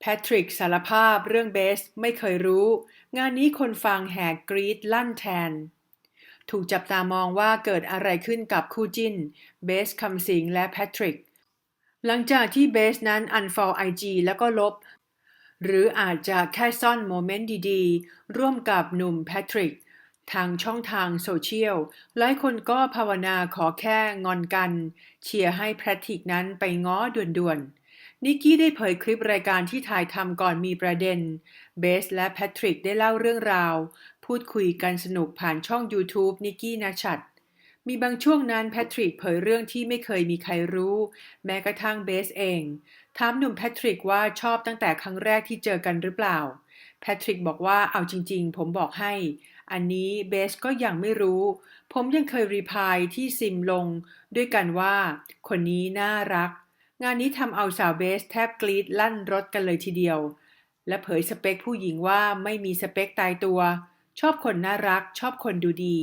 แพทริกสารภาพเรื่องเบสไม่เคยรู้ งานนี้คนฟังแหกกรีดลั่นแทน ถูกจับตามองว่าเกิดอะไรขึ้นกับคู่จิ้น เบสคำสิงและแพทริก หลังจากที่เบสนั้นอันฟอลไอจีแล้วก็ลบ หรืออาจจะแค่ซ่อนโมเมนต์ดีๆ ร่วมกับหนุ่มแพทริก ทางช่องทางโซเชียล หลายคนก็ภาวนาขอแค่งอนกัน เชียร์ให้แพทริกนั้นไปง้อด่วนๆ นิกกี้ได้เผยคลิปรายการที่ถ่ายทำก่อนมีประเด็น เบสและแพทริกได้เล่าเรื่องราว พูดคุยกันสนุกผ่านช่อง YouTube นิกกี้นัชัด มีบางช่วงนั้นแพทริกเผยเรื่องที่ไม่เคยมีใครรู้ แม้กระทั่งเบสเอง ถามหนุ่มแพทริกว่าชอบตั้งแต่ครั้งแรกที่เจอกันหรือเปล่า แพทริกบอกว่าเอาจริง ๆ ผมบอกให้ อันนี้เบสก็ยังไม่รู้ ผมยังเคยรีพายที่ซิมลง ด้วยกันว่า คนนี้น่ารัก งานนี้ทำเอาสาวเบสแทบกรีดลั่นรถกันเลยทีเดียว และเผยสเปคผู้หญิงว่าไม่มีสเปคตายตัว ชอบคนน่ารัก ชอบคนดูดี